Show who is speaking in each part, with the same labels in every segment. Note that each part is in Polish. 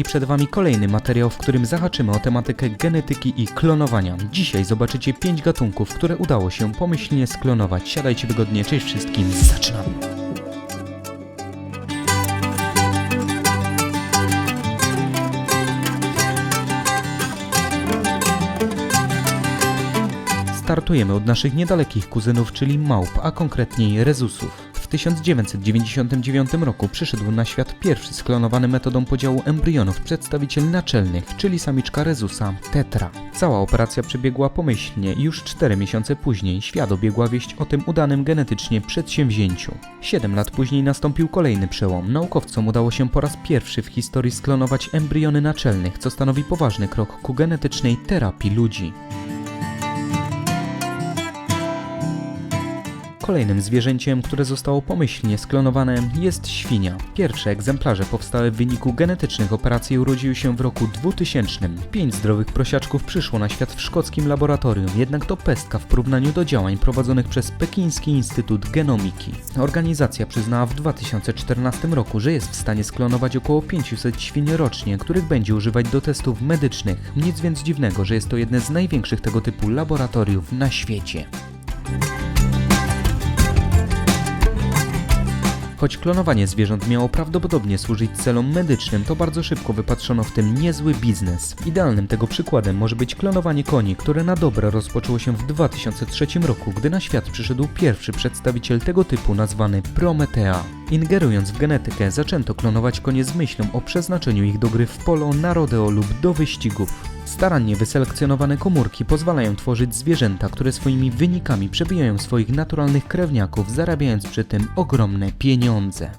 Speaker 1: I przed Wami kolejny materiał, w którym zahaczymy o tematykę genetyki i klonowania. Dzisiaj zobaczycie 5 gatunków, które udało się pomyślnie sklonować. Siadajcie wygodnie, cześć wszystkim, zaczynamy! Startujemy od naszych niedalekich kuzynów, czyli małp, a konkretniej rezusów. W 1999 roku przyszedł na świat pierwszy sklonowany metodą podziału embrionów przedstawiciel naczelnych, czyli samiczka rezusa Tetra. Cała operacja przebiegła pomyślnie już 4 miesiące później świat obiegła wieść o tym udanym genetycznie przedsięwzięciu. 7 lat później nastąpił kolejny przełom. Naukowcom udało się po raz pierwszy w historii sklonować embriony naczelnych, co stanowi poważny krok ku genetycznej terapii ludzi. Kolejnym zwierzęciem, które zostało pomyślnie sklonowane jest świnia. Pierwsze egzemplarze powstałe w wyniku genetycznych operacji urodziły się w roku 2000. Pięć zdrowych prosiaczków przyszło na świat w szkockim laboratorium, jednak to pestka w porównaniu do działań prowadzonych przez Pekiński Instytut Genomiki. Organizacja przyznała w 2014 roku, że jest w stanie sklonować około 500 świń rocznie, których będzie używać do testów medycznych. Nic więc dziwnego, że jest to jedne z największych tego typu laboratoriów na świecie. Choć klonowanie zwierząt miało prawdopodobnie służyć celom medycznym, to bardzo szybko wypatrzono w tym niezły biznes. Idealnym tego przykładem może być klonowanie koni, które na dobre rozpoczęło się w 2003 roku, gdy na świat przyszedł pierwszy przedstawiciel tego typu nazwany Prometea. Ingerując w genetykę, zaczęto klonować konie z myślą o przeznaczeniu ich do gry w polo, na rodeo lub do wyścigów. Starannie wyselekcjonowane komórki pozwalają tworzyć zwierzęta, które swoimi wynikami przebijają swoich naturalnych krewniaków, zarabiając przy tym ogromne pieniądze.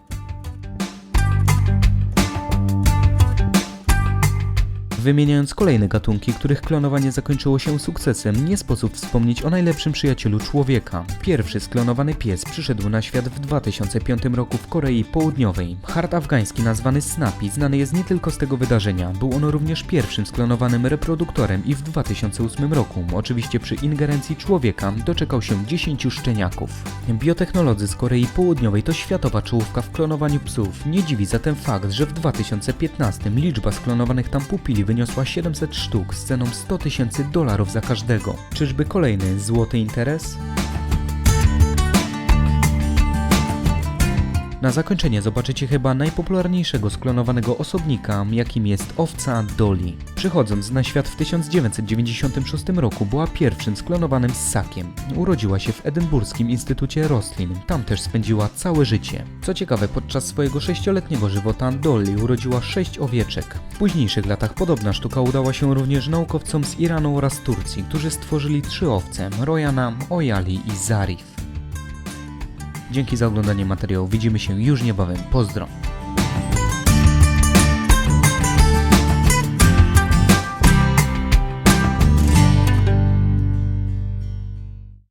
Speaker 1: Wymieniając kolejne gatunki, których klonowanie zakończyło się sukcesem, nie sposób wspomnieć o najlepszym przyjacielu człowieka. Pierwszy sklonowany pies przyszedł na świat w 2005 roku w Korei Południowej. Hart afgański nazwany Snappy znany jest nie tylko z tego wydarzenia, był on również pierwszym sklonowanym reproduktorem i w 2008 roku, oczywiście przy ingerencji człowieka, doczekał się 10 szczeniaków. Biotechnolodzy z Korei Południowej to światowa czołówka w klonowaniu psów. Nie dziwi zatem fakt, że w 2015 liczba sklonowanych tam pupili wyniosła 700 sztuk z ceną 100 tysięcy dolarów za każdego. Czyżby kolejny złoty interes? Na zakończenie zobaczycie chyba najpopularniejszego sklonowanego osobnika, jakim jest owca Dolly. Przychodząc na świat w 1996 roku była pierwszym sklonowanym ssakiem. Urodziła się w Edynburskim Instytucie Roslin, tam też spędziła całe życie. Co ciekawe, podczas swojego sześcioletniego żywota Dolly urodziła sześć owieczek. W późniejszych latach podobna sztuka udała się również naukowcom z Iranu oraz Turcji, którzy stworzyli trzy owce, Rojana, Oyali i Zarif. Dzięki za oglądanie materiału. Widzimy się już niebawem. Pozdro.